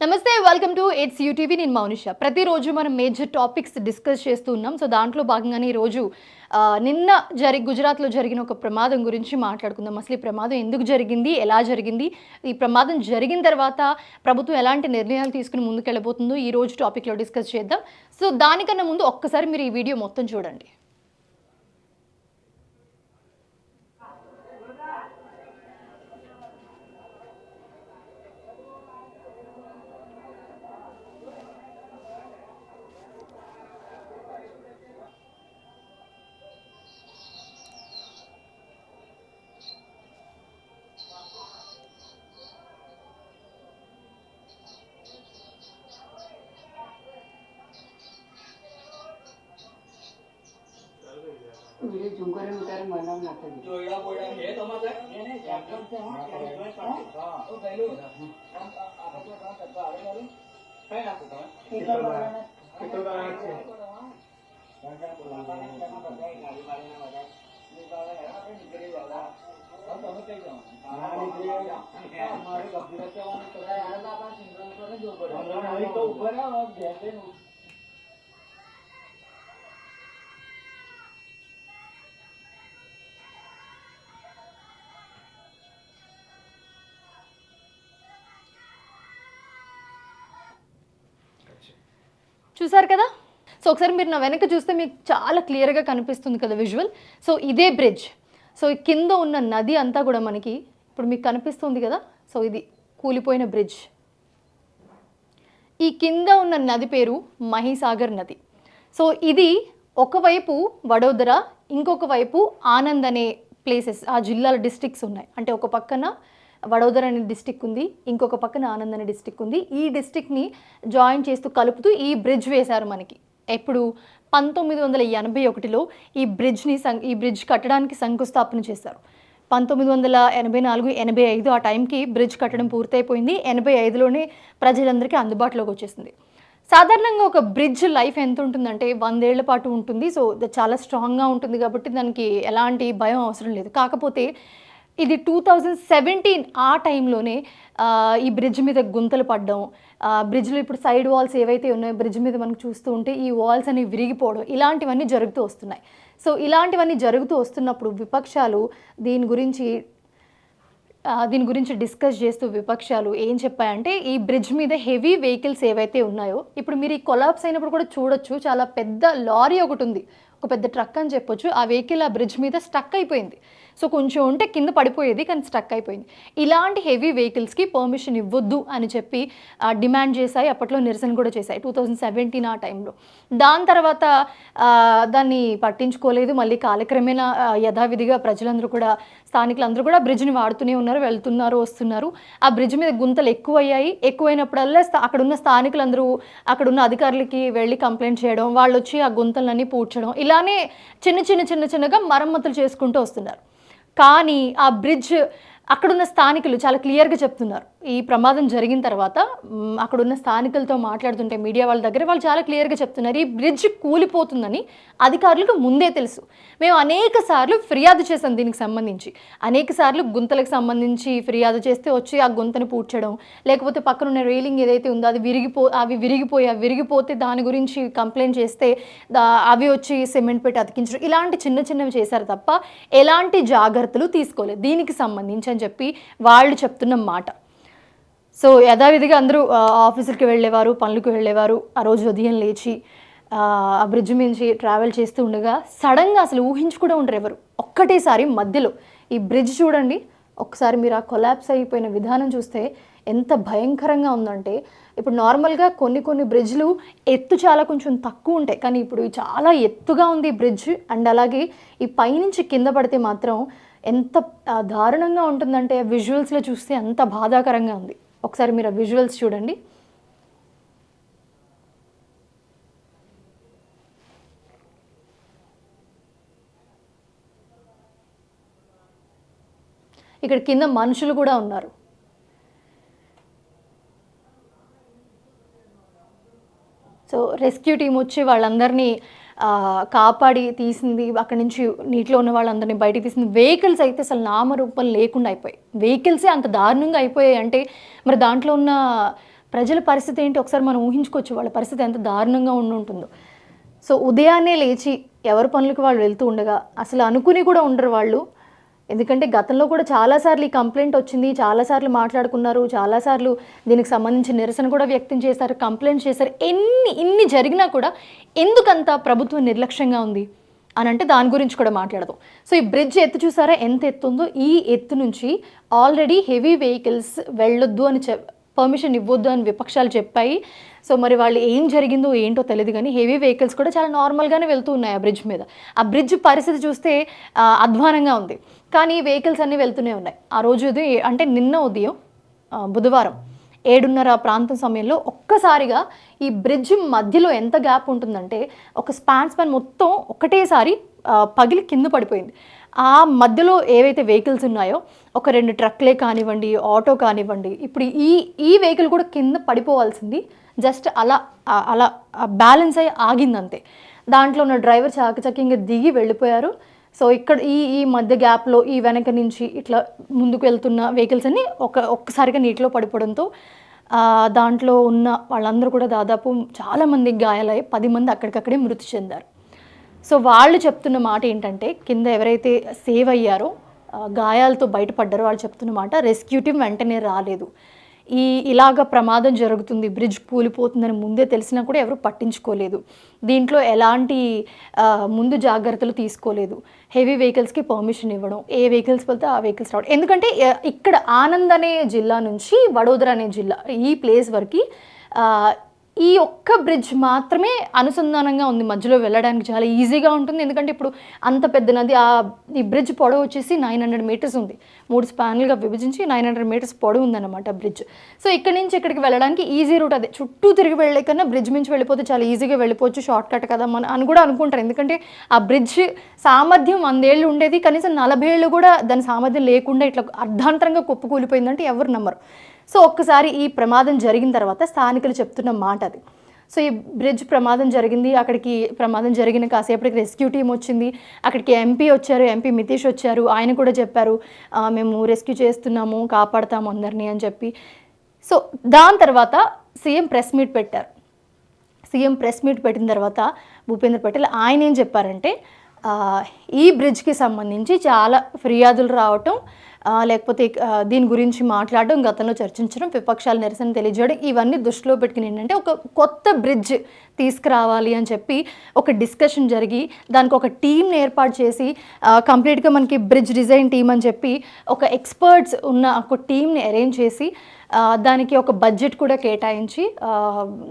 నమస్తే welcome to it's UTV నేను మౌనిష. ప్రతిరోజు మనం మేజర్ టాపిక్స్ డిస్కస్ చేస్తూ ఉన్నాం. సో దాంట్లో భాగంగానే ఈరోజు నిన్న జరి గుజరాత్లో జరిగిన ఒక ప్రమాదం గురించి మాట్లాడుకుందాం. అసలు ఈ ప్రమాదం ఎందుకు జరిగింది? ఎలా జరిగింది? ఈ ప్రమాదం జరిగిన తర్వాత ప్రభుత్వం ఎలాంటి నిర్ణయాలు తీసుకుని ముందుకెళ్ళబోతుందో ఈ రోజు టాపిక్లో డిస్కస్ చేద్దాం. సో దానికన్నా ముందు ఒక్కసారి మీరు ఈ వీడియో మొత్తం చూడండి. બીજું ઝુંગરે ઉતારે મનાવ ના થઈ નીકળી જવા કઈ જાઓ હા નીકળી જાઓ ઉપર చూసారు కదా? సో ఒకసారి మీరు నా వెనక చూస్తే మీకు చాలా క్లియర్గా కనిపిస్తుంది కదా విజువల్. సో ఇదే బ్రిడ్జ్. సో ఈ కింద ఉన్న నది అంతా కూడా మనకి ఇప్పుడు మీకు కనిపిస్తుంది కదా? సో ఇది కూలిపోయిన బ్రిడ్జ్. ఈ కింద ఉన్న నది పేరు మహిసాగర్ నది. సో ఇది ఒకవైపు వడోదర ఇంకొక వైపు ఆనంద్ అనే ప్లేసెస్ ఆ జిల్లాల డిస్ట్రిక్ట్స్ ఉన్నాయి. అంటే ఒక పక్కన వడోదర అనే డిస్టిక్ ఉంది ఇంకొక పక్కన ఆనంద్ అనే డిస్టిక్ ఉంది. ఈ డిస్టిక్ని జాయిన్ చేస్తూ కలుపుతూ ఈ బ్రిడ్జ్ వేశారు మనకి. ఎప్పుడు పంతొమ్మిది వందల ఎనభై ఒకటిలో ఈ బ్రిడ్జ్ని సం ఈ బ్రిడ్జ్ కట్టడానికి శంకుస్థాపన చేశారు. పంతొమ్మిది వందల ఎనభై నాలుగు ఎనభై ఐదు ఆ టైంకి బ్రిడ్జ్ కట్టడం పూర్తయిపోయింది. ఎనభై ఐదులోనే ప్రజలందరికీ అందుబాటులోకి వచ్చేసింది. సాధారణంగా ఒక బ్రిడ్జ్ లైఫ్ ఎంత ఉంటుందంటే వందేళ్ళ పాటు ఉంటుంది. సో చాలా స్ట్రాంగ్గా ఉంటుంది కాబట్టి దానికి ఎలాంటి భయం అవసరం లేదు. కాకపోతే ఇది టూ థౌజండ్ సెవెంటీన్ ఆ టైంలోనే ఈ బ్రిడ్జ్ మీద గుంతలు పడ్డం ఆ, బ్రిడ్జ్లో ఇప్పుడు సైడ్ వాల్స్ ఏవైతే ఉన్నాయో బ్రిడ్జ్ మీద మనకు చూస్తూ ఉంటే ఈ వాల్స్ అనేవి విరిగిపోవడం ఇలాంటివన్నీ జరుగుతూ వస్తున్నాయి. సో ఇలాంటివన్నీ జరుగుతూ వస్తున్నప్పుడు విపక్షాలు దీని గురించి దీని గురించి డిస్కస్ చేస్తూ విపక్షాలు ఏం చెప్పాయంటే ఈ బ్రిడ్జ్ మీద హెవీ వెహికల్స్ ఏవైతే ఉన్నాయో ఇప్పుడు మీరు ఈ కొలాప్స్ అయినప్పుడు కూడా చూడొచ్చు చాలా పెద్ద లారీ ఒకటి ఉంది. ఒక పెద్ద ట్రక్ అని చెప్పొచ్చు ఆ వెహికల్ ఆ బ్రిడ్జ్ మీద స్టక్ అయిపోయింది. సో కొంచెం ఉంటే కింద పడిపోయేది కానీ స్టక్ అయిపోయింది. ఇలాంటి హెవీ వెహికల్స్కి పర్మిషన్ ఇవ్వద్దు అని చెప్పి డిమాండ్ చేశాయి. అప్పట్లో నిరసన కూడా చేశాయి. టూ థౌజండ్ సెవెంటీన్ ఆ టైంలో దాని తర్వాత దాన్ని పట్టించుకోలేదు. మళ్ళీ కాలక్రమేణా యథావిధిగా ప్రజలందరూ కూడా స్థానికులందరూ కూడా బ్రిడ్జ్ని వాడుతూనే ఉన్నారు వెళ్తున్నారు వస్తున్నారు. ఆ బ్రిడ్జ్ మీద గుంతలు ఎక్కువయ్యాయి. ఎక్కువైనప్పుడల్లా స్థా- అక్కడున్న స్థానికులందరూ అక్కడున్న అధికారులకి వెళ్ళి కంప్లైంట్ చేయడం వాళ్ళు వచ్చి ఆ గుంతలన్నీ పూడ్చడం ఇలానే చిన్న చిన్న చిన్న చిన్నగా మరమ్మతులు చేసుకుంటూ వస్తున్నారు. కానీ ఆ బ్రిడ్జ్ అక్కడున్న స్థానికులు చాలా క్లియర్గా చెప్తున్నారు. ఈ ప్రమాదం జరిగిన తర్వాత అక్కడున్న స్థానికులతో మాట్లాడుతుంటే మీడియా వాళ్ళ దగ్గర వాళ్ళు చాలా క్లియర్గా చెప్తున్నారు. ఈ బ్రిడ్జ్ కూలిపోతుందని అధికారులకు ముందే తెలుసు. మేము అనేక సార్లు ఫిర్యాదు చేసాం దీనికి సంబంధించి. అనేక సార్లు గుంతలకు సంబంధించి ఫిర్యాదు చేస్తే వచ్చి ఆ గుంతను పూడ్చడం లేకపోతే పక్కనున్న రైలింగ్ ఏదైతే ఉందో అది విరిగిపో అవి విరిగిపోయి అవి విరిగిపోతే దాని గురించి కంప్లైంట్ చేస్తే అవి వచ్చి సిమెంట్ పెట్టి అతికించడం ఇలాంటి చిన్న చిన్నవి చేశారు తప్ప ఎలాంటి జాగ్రత్తలు తీసుకోలేదు. దీనికి సంబంధించి అని చెప్పి వాళ్ళు చెప్తున్న మాట. సో యథావిధిగా అందరూ ఆఫీసులకి వెళ్ళేవారు పనులకు వెళ్ళేవారు. ఆ రోజు ఉదయం లేచి ఆ బ్రిడ్జ్ మించి ట్రావెల్ చేస్తూ ఉండగా సడన్గా అసలు ఊహించి కూడా ఉండరు ఎవరు. ఒక్కటేసారి మధ్యలో ఈ బ్రిడ్జ్ చూడండి. ఒకసారి మీరు ఆ కొలాప్స్ అయిపోయిన విధానం చూస్తే ఎంత భయంకరంగా ఉందంటే ఇప్పుడు నార్మల్గా కొన్ని కొన్ని బ్రిడ్జ్లు ఎత్తు చాలా కొంచెం తక్కువ ఉంటాయి. కానీ ఇప్పుడు చాలా ఎత్తుగా ఉంది ఈ బ్రిడ్జ్. అండ్ అలాగే ఈ పైనుంచి కింద పడితే మాత్రం ఎంత దారుణంగా ఉంటుందంటే విజువల్స్లో చూస్తే అంత బాధాకరంగా ఉంది. ఒకసారి మీరు ఆ విజువల్స్ చూడండి. ఇక్కడ కింద మనుషులు కూడా ఉన్నారు. సో రెస్క్యూ టీం వచ్చి వాళ్ళందరినీ కాపాడి తీసింది అక్కడి నుంచి నీటిలో ఉన్న వాళ్ళందరినీ బయటికి తీసింది. వెహికల్స్ అయితే అసలు నామరూపం లేకుండా అయిపోయాయి. వెహికల్సే అంత దారుణంగా అయిపోయాయి అంటే మరి దాంట్లో ఉన్న ప్రజల పరిస్థితి ఏంటి? ఒకసారి మనం ఊహించుకోవచ్చు వాళ్ళ పరిస్థితి ఎంత దారుణంగా ఉండి ఉంటుందో. సో ఉదయాన్నే లేచి ఎవరి పనులకు వాళ్ళు వెళ్తూ ఉండగా అసలు అనుకుని కూడా ఉండరు వాళ్ళు. ఎందుకంటే గతంలో కూడా చాలాసార్లు ఈ కంప్లైంట్ వచ్చింది చాలాసార్లు మాట్లాడుకున్నారు చాలాసార్లు దీనికి సంబంధించి నిరసన కూడా వ్యక్తం చేశారు కంప్లైంట్ చేశారు. ఎన్ని ఇన్ని జరిగినా కూడా ఎందుకంత ప్రభుత్వం నిర్లక్ష్యంగా ఉంది అని అంటే దాని గురించి కూడా మాట్లాడదాం. సో ఈ బ్రిడ్జ్ ఎత్తు చూసారా? ఎంత ఎత్తు ఉందో? ఈ ఎత్తు నుంచి ఆల్రెడీ హెవీ వెహికల్స్ వెళ్ళొద్దు అని చె పర్మిషన్ ఇవ్వద్దు అని విపక్షాలు చెప్పాయి. సో మరి వాళ్ళు ఏం జరిగిందో ఏంటో తెలియదు కానీ హెవీ వెహికల్స్ కూడా చాలా నార్మల్గానే వెళ్తూ ఉన్నాయి ఆ బ్రిడ్జ్ మీద. ఆ బ్రిడ్జ్ పరిస్థితి చూస్తే అధ్వానంగా ఉంది. కానీ వెహికల్స్ అన్నీ వెళ్తూనే ఉన్నాయి. ఆ రోజు ఉదయం అంటే నిన్న ఉదయం బుధవారం ఏడున్నర ప్రాంతం సమయంలో ఒక్కసారిగా ఈ బ్రిడ్జ్ మధ్యలో ఎంత గ్యాప్ ఉంటుందంటే ఒక స్పాన్ స్పాన్ మొత్తం ఒకటేసారి పగిలి కింద పడిపోయింది. ఆ మధ్యలో ఏవైతే వెహికల్స్ ఉన్నాయో ఒక రెండు ట్రక్లే కానివ్వండి ఆటో కానివ్వండి ఇప్పుడు ఈ ఈ వెహికల్ కూడా కింద పడిపోవాల్సింది జస్ట్ అలా అలా బ్యాలెన్స్ అయ్యి ఆగింది అంతే దాంట్లో ఉన్న డ్రైవర్ చాకచక్యంగా దిగి వెళ్ళిపోయారు. సో ఇక్కడ ఈ ఈ మధ్య గ్యాప్లో ఈ వెనక నుంచి ఇట్లా ముందుకు వెళ్తున్న వెహికల్స్ అన్ని ఒక ఒక్కసారిగా నీటిలో పడిపోవడంతో దాంట్లో ఉన్న వాళ్ళందరూ కూడా దాదాపు చాలామంది గాయాలయ్యి పది మంది అక్కడికక్కడే మృతి చెందారు. సో వాళ్ళు చెప్తున్న మాట ఏంటంటే కింద ఎవరైతే సేవ్ అయ్యారో గాయాలతో బయటపడ్డారో వాళ్ళు చెప్తున్న మాట రెస్క్యూ టీం వెంటనే రాలేదు. ఈ ఇలాగ ప్రమాదం జరుగుతుంది బ్రిడ్జ్ కూలిపోతుందని ముందే తెలిసినా కూడా ఎవరు పట్టించుకోలేదు. దీంట్లో ఎలాంటి ముందు జాగ్రత్తలు తీసుకోలేదు. హెవీ వెహికల్స్కి పర్మిషన్ ఇవ్వడం ఏ వెహికల్స్ వెళ్తే ఆ వెహికల్స్ రావడం. ఎందుకంటే ఇక్కడ ఆనంద్ అనే జిల్లా నుంచి వడోదర అనే జిల్లా ఈ ప్లేస్ వరకు ఈ ఒక్క బ్రిడ్జ్ మాత్రమే అనుసంధానంగా ఉంది. మధ్యలో వెళ్ళడానికి చాలా ఈజీగా ఉంటుంది. ఎందుకంటే ఇప్పుడు అంత పెద్ద నది ఆ ఈ బ్రిడ్జ్ పొడవు వచ్చేసి నైన్ హండ్రెడ్ మీటర్స్ ఉంది. మూడు స్పాన్లుగా విభజించి నైన్ హండ్రెడ్ మీటర్స్ పొడవు ఉందన్నమాట బ్రిడ్జ్ సో ఇక్కడి నుంచి ఇక్కడికి వెళ్ళడానికి ఈజీ రూట్ అదే. చుట్టూ తిరిగి వెళ్ళే కన్నా బ్రిడ్జ్ నుంచి వెళ్ళిపోతే చాలా ఈజీగా వెళ్ళిపోవచ్చు. షార్ట్ కట్ కదా మన అని కూడా అనుకుంటారు. ఎందుకంటే ఆ బ్రిడ్జ్ సామర్థ్యం వందేళ్ళు ఉండేది. కనీసం నలభై ఏళ్ళు కూడా దాని సామర్థ్యం లేకుండా ఇట్లా అర్ధాంతరంగా కుప్పకూలిపోయిందంటే ఎవరు నమ్మరు. సో ఒక్కసారి ఈ ప్రమాదం జరిగిన తర్వాత స్థానికులు చెప్తున్న మాట అది. సో ఈ బ్రిడ్జ్ ప్రమాదం జరిగింది అక్కడికి ప్రమాదం జరిగిన కాసేపటికి రెస్క్యూ టీం వచ్చింది అక్కడికి ఎంపీ వచ్చారు ఎంపీ నితీష్ వచ్చారు ఆయన కూడా చెప్పారు మేము రెస్క్యూ చేస్తున్నాము కాపాడతాము అందరినీ అని చెప్పి. సో దాని తర్వాత సీఎం ప్రెస్ మీట్ పెట్టారు. సీఎం ప్రెస్ మీట్ పెట్టిన తర్వాత భూపేంద్ర పటేల్ ఆయన ఏం చెప్పారంటే ఈ బ్రిడ్జ్కి సంబంధించి చాలా ఫిర్యాదులు రావటం లేకపోతే దీని గురించి మాట్లాడడం గతంలో చర్చించడం విపక్షాల నిరసన తెలియజేయడం ఇవన్నీ దృష్టిలో పెట్టుకుని ఏంటంటే ఒక కొత్త బ్రిడ్జ్ తీసుకురావాలి అని చెప్పి ఒక డిస్కషన్ జరిగి దానికి ఒక టీంని ఏర్పాటు చేసి కంప్లీట్గా మనకి బ్రిడ్జ్ డిజైన్ టీం అని చెప్పి ఒక ఎక్స్పర్ట్స్ ఉన్న ఒక టీంని అరేంజ్ చేసి దానికి ఒక బడ్జెట్ కూడా కేటాయించి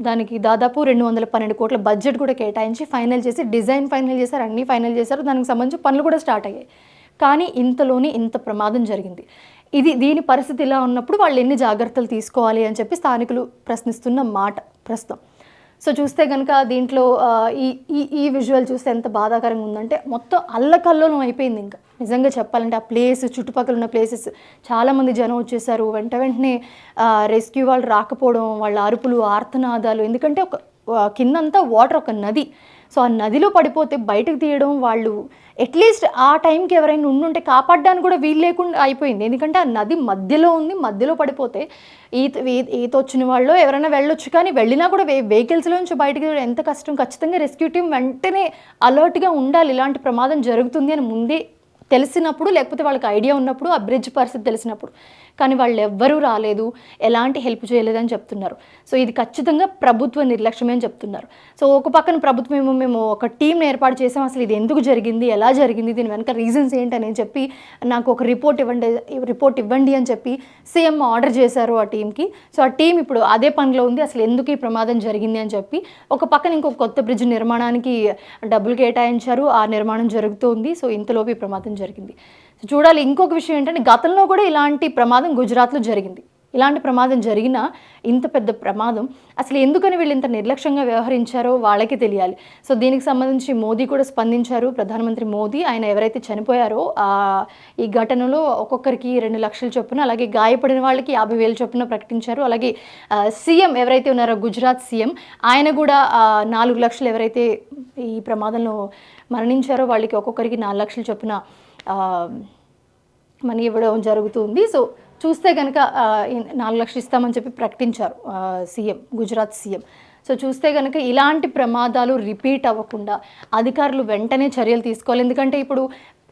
దానికి దాదాపు రెండు వందల పన్నెండు కోట్ల బడ్జెట్ కూడా కేటాయించి ఫైనల్ చేసి డిజైన్ ఫైనల్ చేశారు అన్నీ ఫైనల్ చేశారు దానికి సంబంధించి పనులు కూడా స్టార్ట్ అయ్యాయి. కానీ ఇంతలోనే ఇంత ప్రమాదం జరిగింది. ఇది దీని పరిస్థితి ఇలా ఉన్నప్పుడు వాళ్ళు ఎన్ని జాగ్రత్తలు తీసుకోవాలి అని చెప్పి స్థానికులు ప్రశ్నిస్తున్న మాట ప్రస్తుతం. సో చూస్తే కనుక దీంట్లో ఈ ఈ ఈ విజువల్ చూస్తే ఎంత బాధాకరంగా ఉందంటే మొత్తం అల్లకల్లోలం అయిపోయింది ఇంకా. నిజంగా చెప్పాలంటే ఆ ప్లేస్ చుట్టుపక్కల ఉన్న ప్లేసెస్ చాలామంది జనం వచ్చేసారు. వెంట వెంటనే రెస్క్యూ వాళ్ళు రాకపోవడం వాళ్ళ అరుపులు ఆర్తనాదాలు ఎందుకంటే ఒక కిందంతా వాటర్ ఒక నది. సో ఆ నదిలో పడిపోతే బయటకు తీయడం వాళ్ళు అట్లీస్ట్ ఆ టైంకి ఎవరైనా ఉండుంటే కాపాడడానికి కూడా వీలు లేకుండా అయిపోయింది. ఎందుకంటే ఆ నది మధ్యలో ఉంది మధ్యలో పడిపోతే ఈత ఈత వచ్చిన వాళ్ళు ఎవరైనా వెళ్ళొచ్చు. కానీ వెళ్ళినా కూడా వే వెహికల్స్లో నుంచి బయటకు ఎంత కష్టం. ఖచ్చితంగా రెస్క్యూ టీం వెంటనే అలర్ట్గా ఉండాలి. ఇలాంటి ప్రమాదం జరుగుతుంది అని ముందే తెలిసినప్పుడు లేకపోతే వాళ్ళకి ఐడియా ఉన్నప్పుడు ఆ బ్రిడ్జ్ పరిస్థితి తెలిసినప్పుడు. కానీ వాళ్ళు ఎవ్వరూ రాలేదు. ఎలాంటి హెల్ప్ చేయలేదని చెప్తున్నారు. సో ఇది ఖచ్చితంగా ప్రభుత్వ నిర్లక్ష్యమే అని చెప్తున్నారు. సో ఒక పక్కన ప్రభుత్వం ఏమో మేము ఒక టీం ఏర్పాటు చేసాం. అసలు ఇది ఎందుకు జరిగింది? ఎలా జరిగింది? దీని వెనక రీజన్స్ ఏంటని చెప్పి నాకు ఒక రిపోర్ట్ ఇవ్వండి రిపోర్ట్ ఇవ్వండి అని చెప్పి సీఎం ఆర్డర్ చేశారు ఆ టీంకి సో ఆ టీం ఇప్పుడు అదే పనిలో ఉంది. అసలు ఎందుకు ఈ ప్రమాదం జరిగింది అని చెప్పి ఒక పక్కన ఇంకొక కొత్త బ్రిడ్జ్ నిర్మాణానికి డబ్బులు కేటాయించారు. ఆ నిర్మాణం జరుగుతోంది సో ఇంతలోపు ఈ ప్రమాదం జరిగింది. చూడాలి. ఇంకొక విషయం ఏంటంటే గతంలో కూడా ఇలాంటి ప్రమాదం గుజరాత్లో జరిగింది. ఇలాంటి ప్రమాదం జరిగినా ఇంత పెద్ద ప్రమాదం అసలు ఎందుకని వీళ్ళు ఇంత నిర్లక్ష్యంగా వ్యవహరించారో వాళ్ళకి తెలియాలి. సో దీనికి సంబంధించి మోదీ కూడా స్పందించారు. ప్రధానమంత్రి మోదీ ఆయన ఎవరైతే చనిపోయారో ఈ ఘటనలో ఒక్కొక్కరికి రెండు లక్షల చొప్పున అలాగే గాయపడిన వాళ్ళకి యాభై వేల చొప్పున ప్రకటించారు. అలాగే సీఎం ఎవరైతే ఉన్నారో గుజరాత్ సీఎం ఆయన కూడా నాలుగు లక్షలు ఎవరైతే ఈ ప్రమాదంలో మరణించారో వాళ్ళకి ఒక్కొక్కరికి నాలుగు లక్షల చొప్పున మనీ ఇవ్వడం జరుగుతుంది. సో చూస్తే కనుక నాలుగు లక్షలు ఇస్తామని చెప్పి ప్రకటించారు సీఎం గుజరాత్ సీఎం. సో చూస్తే కనుక ఇలాంటి ప్రమాదాలు రిపీట్ అవ్వకుండా అధికారులు వెంటనే చర్యలు తీసుకోవాలి. ఎందుకంటే ఇప్పుడు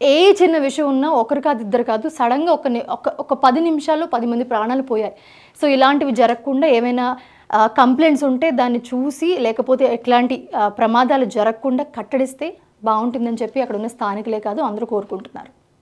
ఏ చిన్న విషయం ఉన్నా ఒకరు కాదు ఇద్దరు కాదు సడన్గా ఒక ఒక ఒక పది నిమిషాల్లో పది మంది ప్రాణాలు పోయాయి. సో ఇలాంటివి జరగకుండా ఏమైనా కంప్లైంట్స్ ఉంటే దాన్ని చూసి లేకపోతే ఎట్లాంటి ప్రమాదాలు జరగకుండా కట్టడిస్తే బాగుంటుందని చెప్పి అక్కడ ఉన్న స్థానికులే కాదు అందరూ కోరుకుంటున్నారు.